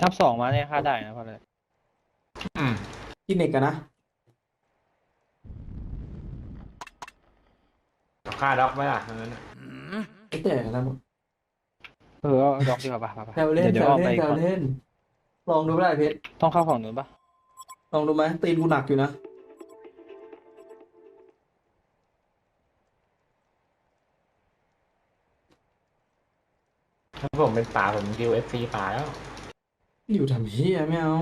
อัพสองมาเนี่ยค่าได้นะเพราะอะไรอืมกินเน็กกันนะเอาค่าด็อกไหมล่ะทั้งนั้นน่ะไม่แต่แล้วเออเอาดอกดีกว่าป่ะป่ะป่ะแซวเล่นเดี๋ยวแซเดี๋ยววเอาไปเล่นแซก่วอนเล่น ลองดูไม่ได้เพชร ต้องเข้าฝั่งนู้นป่ะลองดูไหมตีนกูหนักอยู่นะ ถ้าผมเป็นป่าผมดิวเอฟซีป่าแล้ว อยู่ทำเฮียไม่เอา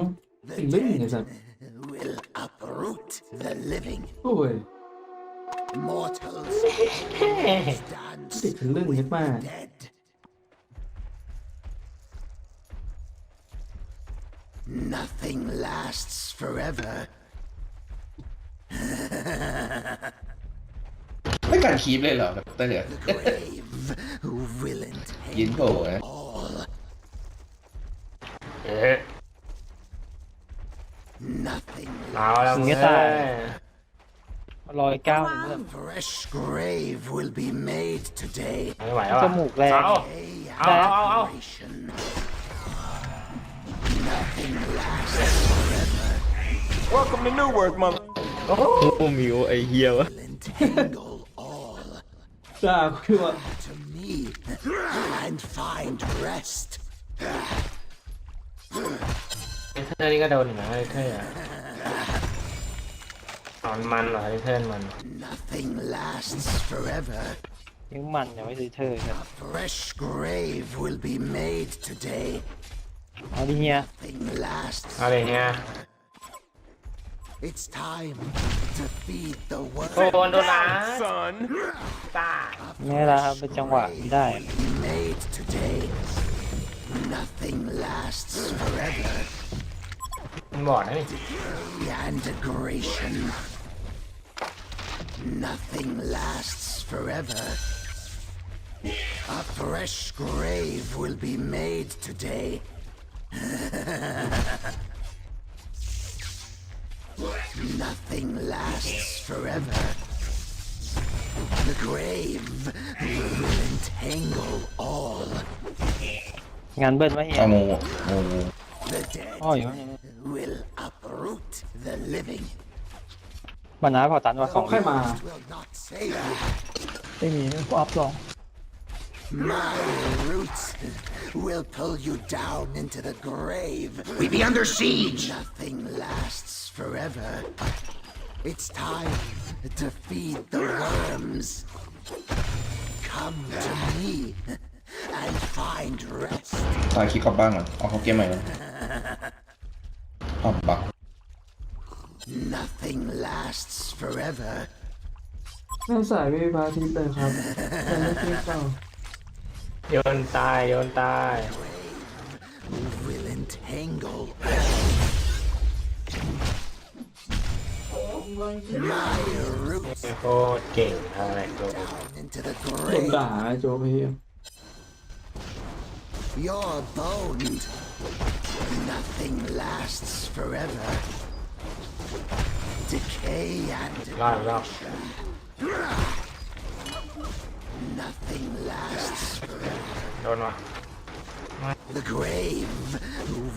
The สิ่งลึ่งไงสัตว์ dead will uproot the living. โอ้ย Mortals always dance เด็กทะลึ่งเฮ็ดมาก dead. Nothing lasts forever. ไม่กันคีบเลยเหรอแบบเตอร์ The grave will ยิน entangle โผล่นะ all. เอ๊ะ Nothing เอาแล้ว สิ่ง เว้ ที่ ย ตาย ร้อยเก้าหนึ่งเลย fresh grave will be made today. ไม่ไหวแล้ว จ อะ มูกแรง เอา Day Ow, and ow, ow. generation. Nothing lasts forever. Welcome to Newark, mother. โอ้มิวไอเฮียวะ Will entangle all จ้าคือว่า to me and find rest. ไอ้เธอนี่ก็โดนอยู่นะไอ้เธออะตอนมันเหรอไอ้เธอมัน Nothing lasts forever. ยังมันยังไม่ซื้อเธอกัน Fresh grave will be made today. เอาดิเฮีย Nothing lasts. เอาเลยเฮีย It's time to feed the โด world. นโดนล้าน Son. ตาย นี่แหละครับเป็นจังหวะที่ได้ Will be made today. Nothing lasts forever. Nothing lasts forever. A fresh grave will be made today. Nothing lasts forever. The grave will entangle all. งานเบิ้ลวะเฮียเอางูงู The dead อ๋ออยู่นี่ will uproot the living. บรรณาพอตันว่าสเขาองค่อยมา Will not save you. ไม่มีกูอัพสอง My roots will pull you down into the grave. We be under siege. Nothing lasts forever. It's time to feed the worms. Come to me and find rest. ตายคิดกลับบ้านก่อนเอาเขาเกมใหม่เลยเอาบัก Nothing lasts forever. แม่สายไม่มีพระอาทิตย์เลยครับแต่ไม่คิดเปล่าโยนตายโยนตาย Will entangle my roots โคตรเก่งอะไรตัว down into the โดน grave. ด่าไอ้โจ๊กเฮีย You're boned. Nothing lasts forever. Decay and Nothing lasts forever. Don't know. The grave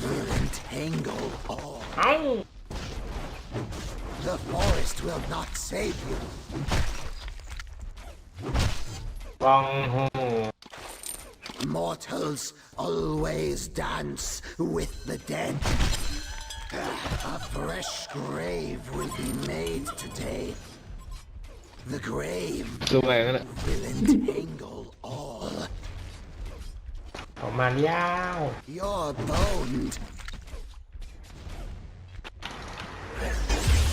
will entangle all. Ow. The forest will not save you. Wrong. Mortals always dance with the dead. A fresh grave will be made today. The grave ดูไปกันแหละ will entangle all. ผมมันยาว You're boned.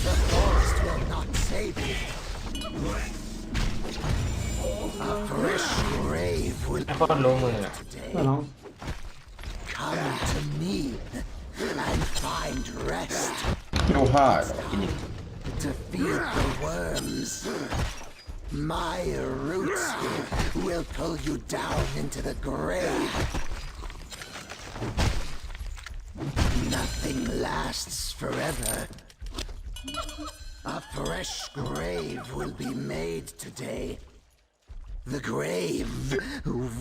The forest will not save you. ไอ้ป้อนลงมืออะเดี๋ยวน้อง Come to me and find rest ดูห้าเหรอ defeat the worms. My roots will pull you down into the grave. Nothing lasts forever. A fresh grave will be made today The grave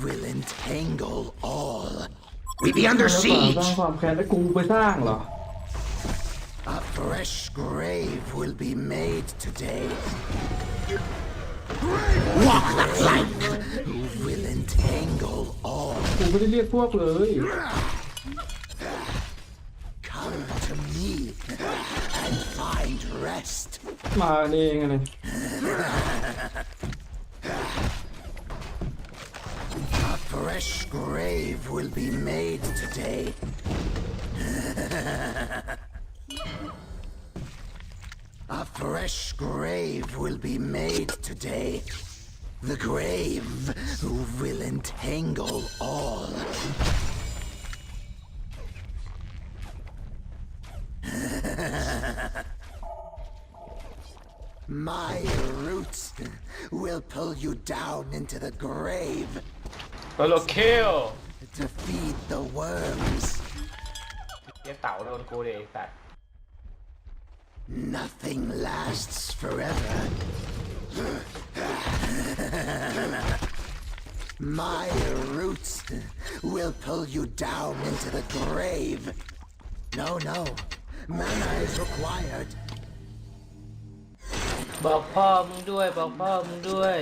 will entangle all. We be under แล้วป่าสร้าง siege. ความแค้นให้กูไปสร้างเหรอ A fresh grave will be made today. Walk the plank. Will entangle all. กูไม่ได้เรียกพวกเลย Come to me and find rest. มาเองไงเนี่ย fresh grave will be made today. A fresh grave will be made today. The grave who will entangle all. My roots will pull you down into the grave โซโลคิล to feed the worms. เหี้ยเต่าโดนกูเลยไอ้สัตว์ Nothing lasts forever. My roots will pull you down into the grave. No, no. Mana is required. บอกพ่อมึงด้วย บอกพ่อมึงด้วย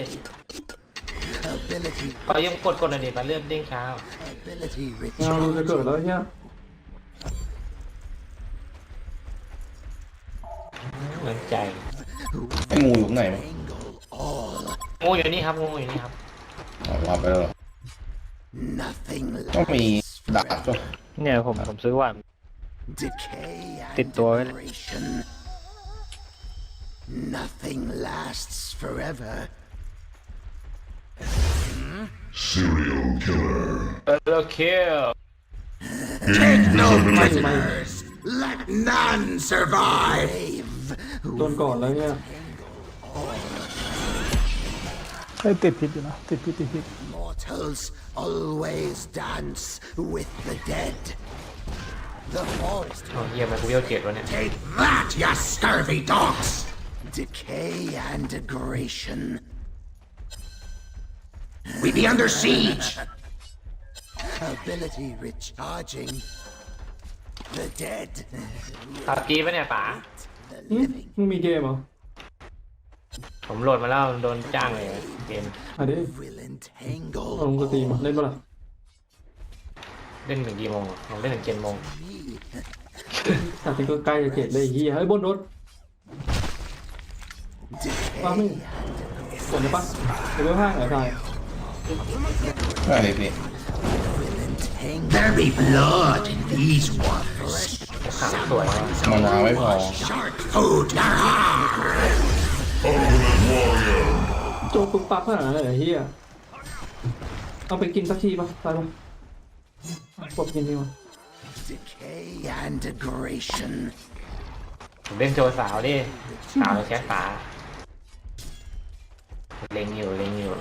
Ability, ขอยังกดกดหน่อยดิมาเลื่อนเด้งเช้า ability งานมึงจะ recharge. เกิดแล้วเฮียเหมือนใจ ไอ้งูอยู่ข้างไหนมั้ง Entangle all. งูอยู่นี่ครับงูอยู่นี่ครับ อ๋อวางไปแล้วเหรอ Nothing ต้องมี lasts ดาบป่ะเนี่ยผมผมซื้อหวาน Decay and Tiết tối đấy. degeneration. Nothing lasts forever. โซโลคิล Take no prisoners. Let none survive. Grave โดนก่อนแล้วเนี่ย เฮ้ยติดพิษอยู่นะ ติดพิษติดพิษ mortals always dance with the dead. The forest โอ้เหี้ยมันกูเบี้ยวเจ็ดวะเนี่ย Take that, you scurvy dogs. decay and degradation. We be under siege. Ability recharging. The dead. ขับกีปะเนี่ยป๋า The หึ living มึงมีเกมเหรอผมโหลดมาแล้วโดนจ้างเลยเกมอะดิ will entangle เอาลงสตรีมอะเล่นปะล่ะเล่นถึงกี่โมงอะผมเล่นถึงเจ็ดโมง me. แต่ถึงก็ใกล้จะเจ็ดเลยไอ้เฮียเฮ้ยบนรถ Decay ป้าไม่กดเลยปะเดี๋ยวไปห้างเหรอทาย ได้เลยพี่ will entangle There be blood in these waters. ขังสวยว่ะมานาวไม่พอ Shark food. Ah! โจกปุ๊บปั๊บขนาดนั้นเลยเหรอเฮียเอาไปกินสักทีปะไปปะกดกินดีกว่า decay and degradation. ผมเล่นโจสาวดิสาวแค่ป๋า เล็งอยู่เล็งอยู่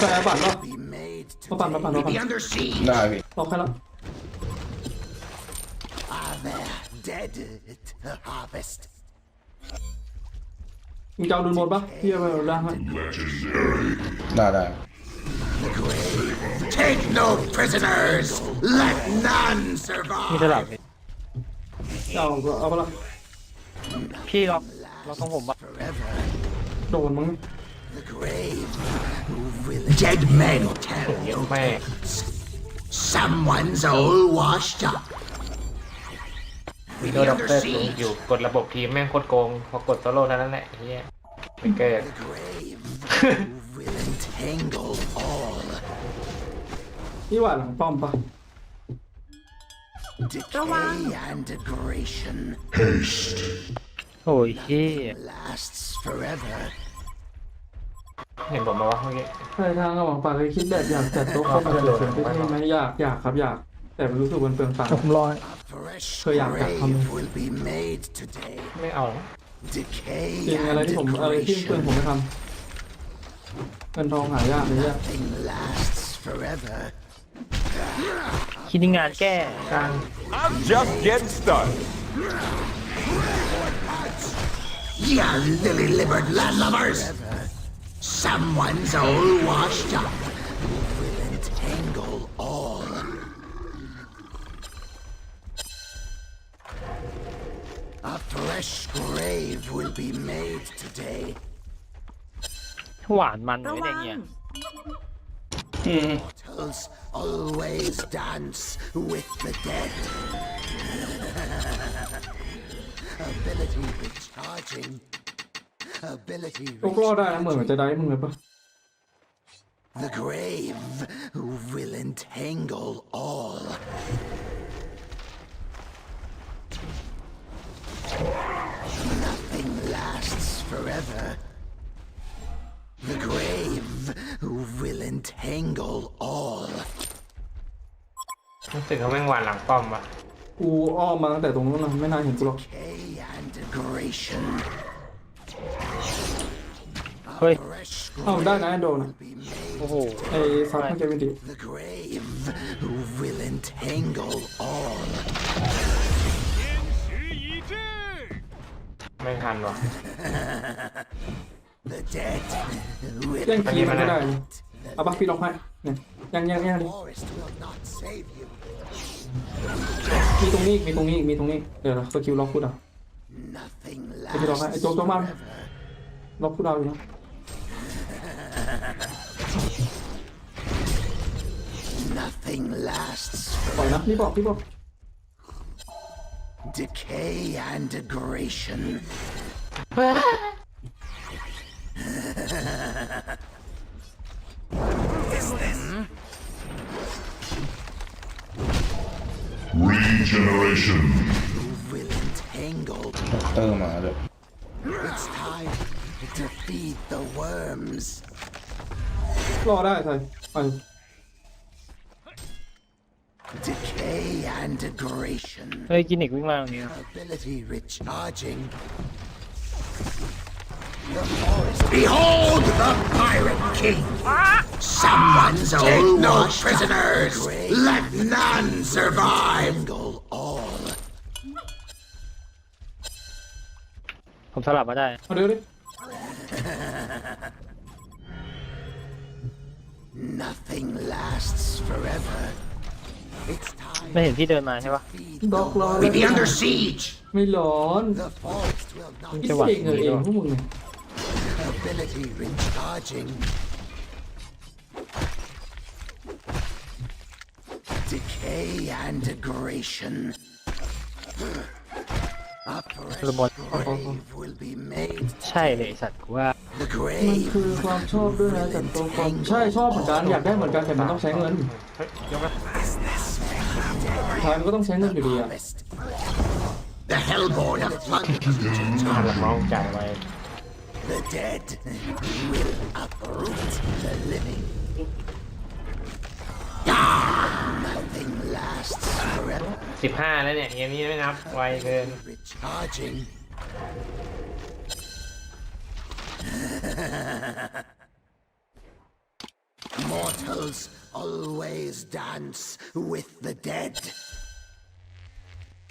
ไปเอาบัตรปะ Be made มาปั่นมาปั่น today. มา We ปั่น be under siege. ได้พี่ออกแค่ละ Are there dead to harvest? มึงจะเอาดุนหมดปะพี่เอาไปเอาล่างให้ได้ได้ The grave Take no prisoners. Let none มี survive. สลับพี่เอาเอาปะล่ะพี่ล็อกล็อกของผมปะ forever. โดนมั้ง The grave will Dead men tell เยอะ no แม่ Someone's all washed up. วี We โด be ด็อก under เตอร์ siege. อยู่กดระบบทีมแม่งโคตรโกง พอกดโซโล่เท่านั้นแหละเฮียไม่เกิด the grave will entangle all. นี่หว่าหลังป้อมปะ Decay and degradation โอ้ยเฮีย lasts forever. เห็นผมมาว่าเมื่อกี้ใช่ทางระหว่างปากเคยคิดแบบอยากจัดโต๊ะเข้ามาเฉยๆได้ไหมอยากอยากครับอยาก แต่มันรู้สึกมันเปลืองตังค์ ผมรอให้ Fresh Thôi à, cả không. grave will be made today. ไม่เอาหรอก Decay จริงอะไร and ที่ผมอะไรที่เปลืองผม degradation. ไม่ทำเงินทองหายากเลยอะ Nothing lasts forever. คิดงานแก้กลาง I'm just getting started. Ya lily-livered landlubbers! Someone's all washed up. Will entangle all. A fresh grave will be made today. หวานมันไม่ได้เงี้ย Mortals always dance with the dead. Ability recharging. Ability โจ๊กรอดได้นะเหมือนจะได้มึงเลยปะ The grave will entangle all. Nothing lasts forever. The grave will entangle all. รู้สึกเขาแม่งหวานหลังป้อมว่ะ กูอ้อมมาตั้งแต่ตรงนู้นนะไม่น่าเห็นกูหรอก Decay and degradation. เฮ้ย Fresh เอ้าได้นะโดนอะ be made. โอ้โหไอ้ซับมันจะไม่ดี The grave will entangle all. ไม่ทันว่ะ The dead will แย่งคีย์มันไม่ได้เลยเอาปะพี่ล็อกให้เนี่ยยังยังยังดิ forest will not save you. มีตรงนี้อีกมีตรงนี้อีกมีตรงนี้เดี๋ยวนะสกิลล็อกพูดอะ Nothing ไอ้พี่ล็อกให้ lasts ไอ้โจ๊กโจ๊กมา forever. ล็อกพูดเอาอยู่นะ Nothing lasts ปล่อยนะพี่บอกพี่บอก decay and degradation. Regeneration. Will entangle. ด็อกเตอร์มาด้วย It's time to feed the worms. รอได้ใช่ไป Decay and degradation. เฮ้ยกินิกวิ่งมาตรงนี้ Ability recharging. The forest. Behold the pirate king! Someone's Take no prisoners! Let none survive! all. ผมสลับมาได้ เอาเดี๋ยวดิ Nothing lasts forever. It's time ไม่เห็นพี่เดินมาใช่ปะ to feed ดอกรอ the เลย Be under siege! ไม่ร้อน The forest will not คิดเองเออเองพวกมึงเนี่ย ability recharging. Decay and degradation. A fresh Lemon. grave will be made. ใช่เลยไอ้สัตว์กูว่า The มัน grave คือความชอบด้วยนะแต่ตัวความใช่ชอบเหมือนกันอยากได้เหมือนกันแต่มันต้องใช้เงิน เฮ้ยยกนะสุด ท้ายมันก็ต้องใช้เงินอยู่ดีอะ promised. The hellborn have plunged หันหลังน้องจ่ายไว้ the dead will uproot the living. Nothing lasts forever. สิบห้าแล้วเนี่ยเกมนี้ไม่นับไวเกิน Recharging. Mortals always dance with the dead.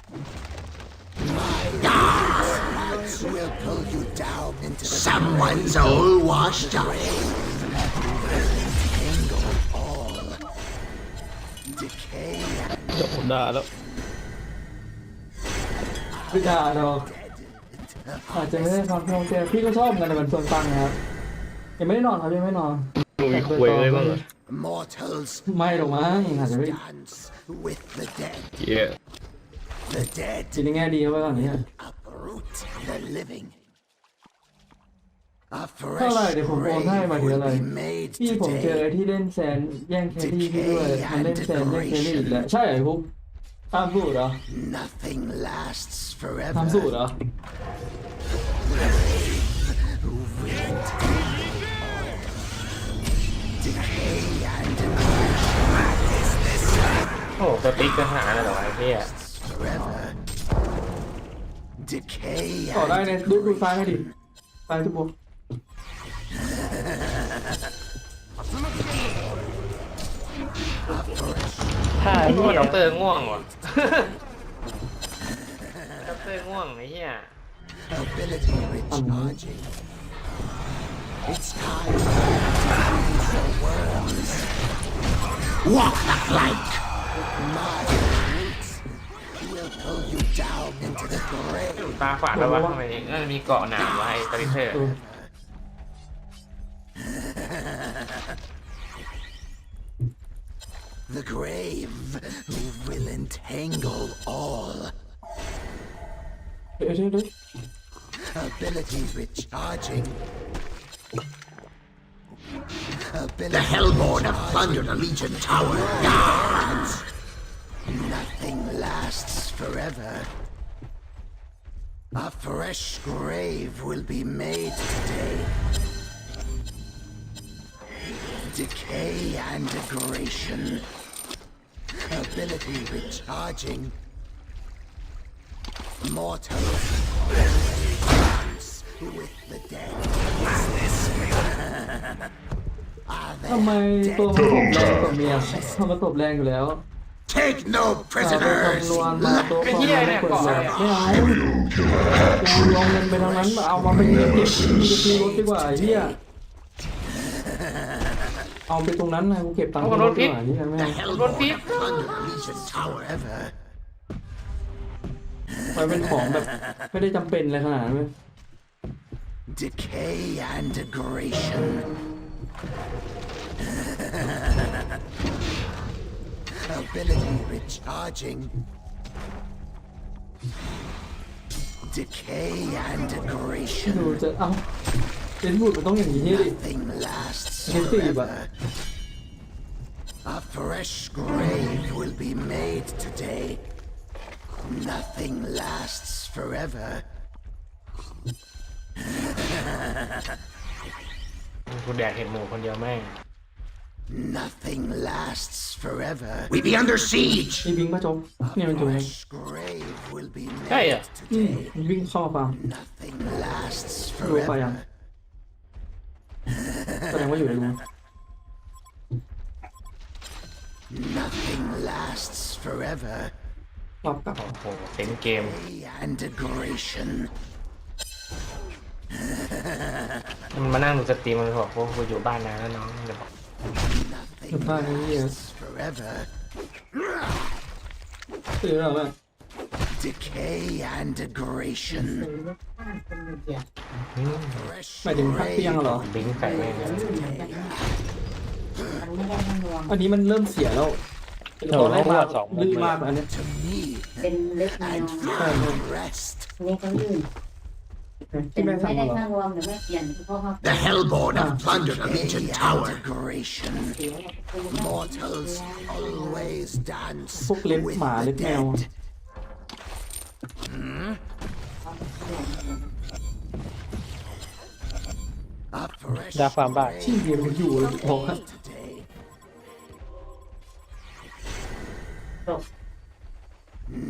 My gods will pull you down into the Someone's all washed up. Entangle all. Decay and ผมด่าแล้วไม่ด่าหรอกอาจจะไม่ได้ความชอบแกพี่ก็ชอบเหมือนกันแต่มันเปลืองตังค์นะครับยังไม่ได้นอนครับยังไม่นอนมีคุยเลยบ้างเหรอ mortals ไม่หรอกมั้งอาจจะไม่ dance with the dead. เย้ The dead จิตในแง่ดีเข้าไปก่อนนี้ uproot the living. A เท่า fresh ไหร่เดี๋ยวผมโอนให้ grave มาที will อะไร be made พี่ผมเจอ today. ไอ้ที่เล่นแซนแย่งแครี่พี่ด้วยมันเล่นแซนแย่งแครี่อีกแล้วใช่เหรอไอ้พวกตามสูตรเหรอ Nothing lasts ตามสูตร forever. เหรอ Decay and โอ้สติ๊ก เกินขนาดนั้นเลยเหรอวะไอ้เหี้ย forever. Decay ต่อได้ and เนี่ยดูดูซ้ายให้ดิซ้ายทุกบวก ถ้า ไอ้ เฮี พวก ย ด็อกเตอร์ง่วงว่ะ ด็อกเตอร์ง่วงไอ้เหี้ย ability recharging. It's time to feed the worms. Walk the plank. My roots will pull you down into the grave. ตาฝาดแล้ววะทำไมนั่นมีเกาะหนามวะไอ้ตาลิเทอร์ เออ The grave will entangle all. เดี๋ยวเดี๋ยวเดี๋ยว Ability recharging. Ability The Hellborn have plundered a Legion tower. Guards! Nothing lasts forever. A fresh grave will be made today. Decay and degradation. Ability recharging. Mortals dance with the dead. Are ทำไม there ตัวมันตบแรงกว่าเมียทำมันตบแรงอยู่แล้ว Take no เอาไป prisoners! คำนวณมาตัวความแรงไม่ควรเลยไม่เอากูลงเงินไปทางนั้นเอามาเป็นเงินเก็บซื้อรถดีกว่าไอ้เหี้ยเอาไปตรงนั้นนะกูเก็บตังค์ซื้อรถดีกว่านี่ไม่ The เอา Hellborn have plundered a Legion tower. ever. ไปเป็นของแบบไม่ได้จำเป็นเลยขนาดนั้นเว้ย Decay and degradation. Ability recharging. Decay and ดู degradation. จะเอาเป็นบูดมันต้องอย่างนี้ดิ Nothing lasts Can see, but- forever. A fresh grave will be made today. Nothing lasts forever. กูแดกเห็ดหมูคนเดียวแม่ง Nothing lasts forever. We be under siege! มีบิงป่ะโจ๊กเนี่ยมันอยู่ใน Fresh grave will be ใช่เหรอ made อืม today. มันวิ่งเข้ามาฟัง Nothing lasts ดูไปยัง forever. แสดงว่าอยู่ในรู Nothing lasts forever. รอบกลับ โอ้โหเต็มเกม And degradation. มันมานั่งดูสตรีมมันบอกว่ากูอยู่บ้านนานแล้วน้องมันจะบอก Nothing บ้านนี้เนี่ย lasts forever. ตื่นแล้วแม่ Decay and degradation. Fresh หมายถึงพักเที่ยงเหรอ บิงใส่แม่งเลย อันนี้มันเริ่มเสียแล้วตอนแรกมาลื่นมากอันเนี้ย to me เป็นเล็กแนว and find rest. นี่เขายื่น ที่แม่ ไม่ สั่ง ได้ มาเหรอ ข้างรวมหรือไม่เปลี่ยนเพราะเขา The Hellborn have plundered a Legion Decay and tower. degradation. Mortals always dance พวกเล็บ with หมา the เล็บแมว dead. A fresh ดาฟาร์มบ้าน ที่เดียวมันอยู่เลยบอกว่า today. จบ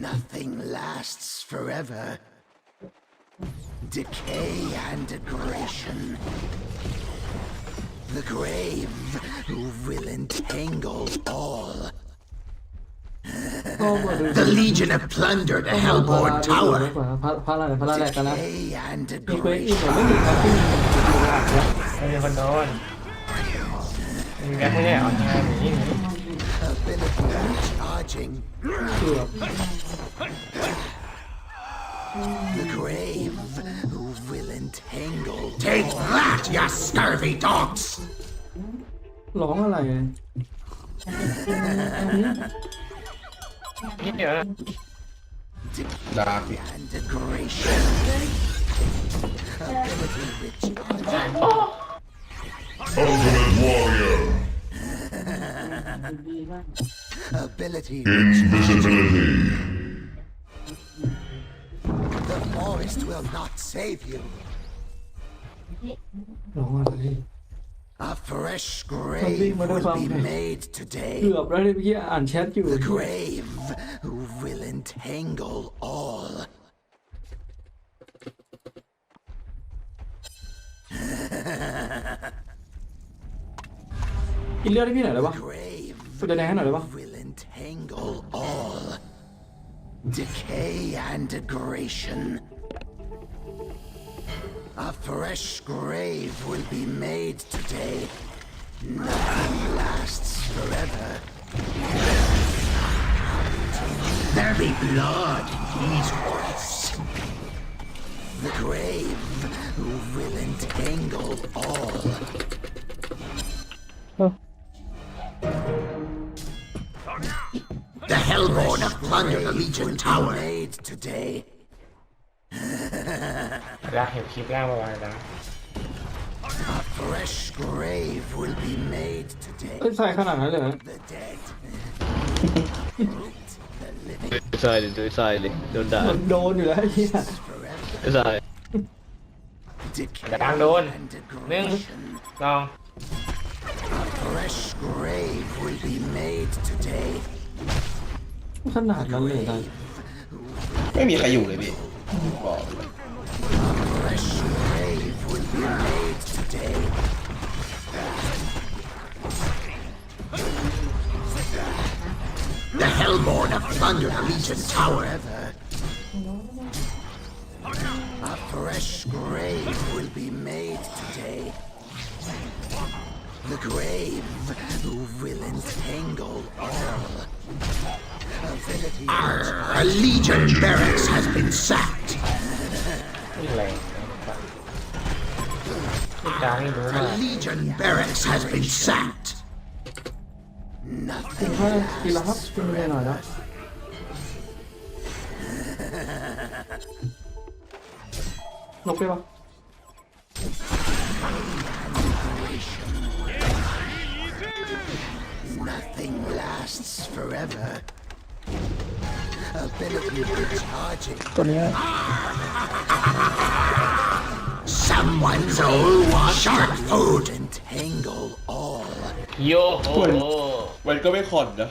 Nothing lasts forever. Decay and degradation. The grave will entangle all. ก็มาดู The Legion have plundered a พารา Hellborn ดีกว่า tower. พาพาราพาราแรกกันนะ Decay and มีเควสอีก degradation. แต่ไม่มีครับที่มีตัวอ่านนะ ไม่มีคนโดนมีแค่ไม่ได้เอางานหนีหนี Ability recharging. คือแบบ The grave will entangle Take that, you scurvy dogs! ร้องอะไรอะ นี่เดี๋ยวนะ ดาร์ก and degradation. Ability recharging. Ultimate Warrior. ดีว่า Ability Invisibility. Christ will not save you. A fresh grave will be made today. The grave will entangle all. the grave will entangle all. Decay and degradation a fresh grave will be made today. Nothing lasts forever. There be blood in these forests. The grave will entangle all. Oh. The Hellborn have plundered the Legion Tower. Made today. รักเห็นคลิปล่างประมาณนั้น A fresh grave will be made today. เอ้ยใส่ขนาดนั้นเลยเหรอ The dead. the living ใส่เลยใส่เลยโดนด่ามันโดนอยู่แล้วไอ้เหี้ย forever. ใส่ Decay ดังโดน and หนึ่ง degradation. ลอง A fresh grave will be made today. ขนาดนั้นเลยนะไม่มีใครอยู่เลยพี่บอก Fresh The Hellborn have plundered the Legion Tower. Ever. A fresh grave will be made today. The grave will entangle all. A Legion barracks has been sacked. The Legion barracks has been sacked. Nothing. Nopeaa. Nothing lasts forever. Ability recharging. ตัวเนี้ย Someone's old was shark food. Entangle all. โยโหมันก็ไม่ขอนนะ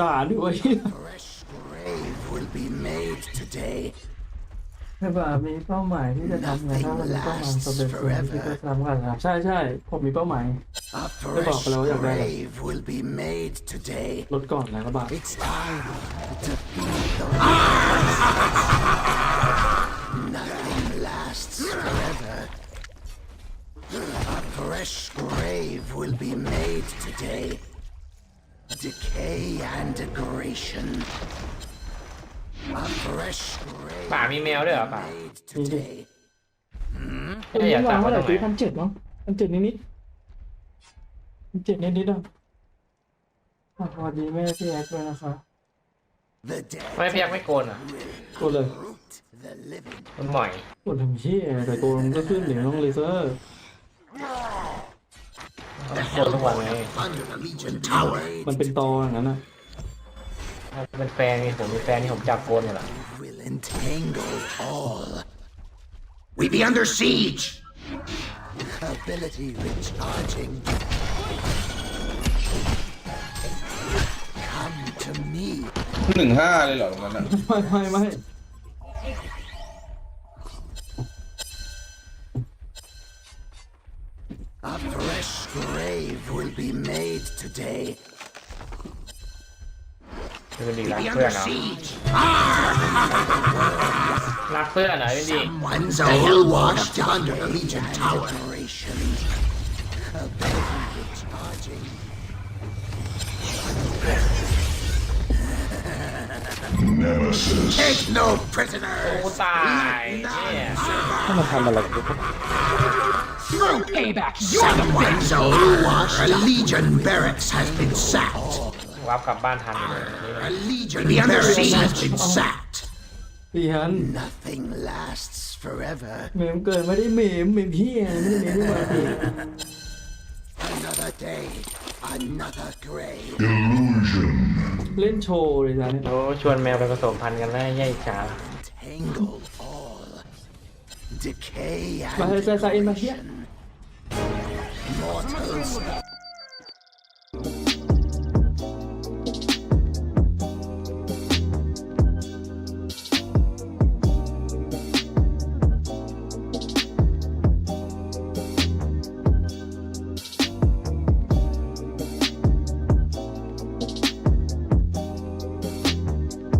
ด่าด้วย Fresh grave will be made today. ใช่ป่ะมีเป้าหมายที่จะทำไงถ้ามันมีเป้าหมายสำเร็จสิ่งที่จะทำกันนะใช่ใช่ผมมีเป้าหมาย A Cái bọc fresh là cái này. grave will be made today. ลดก่อนแล้วก็บาท It's time to feed the fresh grave will be made today. Decay and degradation. A fresh grave ป่ามีแมวด้วยเหรอป่า made today. ตัวไม่นี้อยากวาจังบเท่ามันไหร่ทำไมซื้อพันเจ็ดมั้งพันเจ็ดนิดนิดพันเจ็ดนิดนิดอะอะสวัสดีแม่พี่แอ๊กด้วยนะคะ The dead ไม่พยักไม่โกนอะ กดเลย root the living. มันหม่อยกดทำเชี่ยแต่โกนก็ขึ้นเดี๋ยวน้องเลเซอร์ โกนทุกวันไง Under the Legion Tower. มันเป็นตออย่างนั้นนะถ้าเป็นแฟนนี่ผมมีแฟนนี่ผมจับโกนอยู่ละ Will entangle all. We be under siege. Ability recharging. Come to me. หนึ่งห้าเลยเหรอตรงนั้นอะไม่ไม่ไม่ be made today. คือดี We รัก be เพื่อ under นเนาะ siege. รักเพื่อนเหรอพี่ดี One's old washed under the Legion Tower. Decoration. Ability recharging. Nemesis. Take no prisoners. กูตายเนี่ย ถ้ามันทำอะไรกับพวก Someone's old wash. A Legion barracks has been sacked. วับกลับบ้านทันเลย A Legion barracks has been sacked. เปลี่ยน Nothing lasts forever. เมมเกินไม่ได้เมมเมมพี่ไม่ได้เมมด้วยมาพี่ Another day. Another grave. Illusion. เล่นโชว์เลยจ้ะเนี่ยโอ้ชวนแมวไปผสมพันธุ์กันแล้วแย่อิจฉา Entangle all. Decay มา and ใส่ใส่เอ็นมาเฮีย 뭐, 못 참습니다.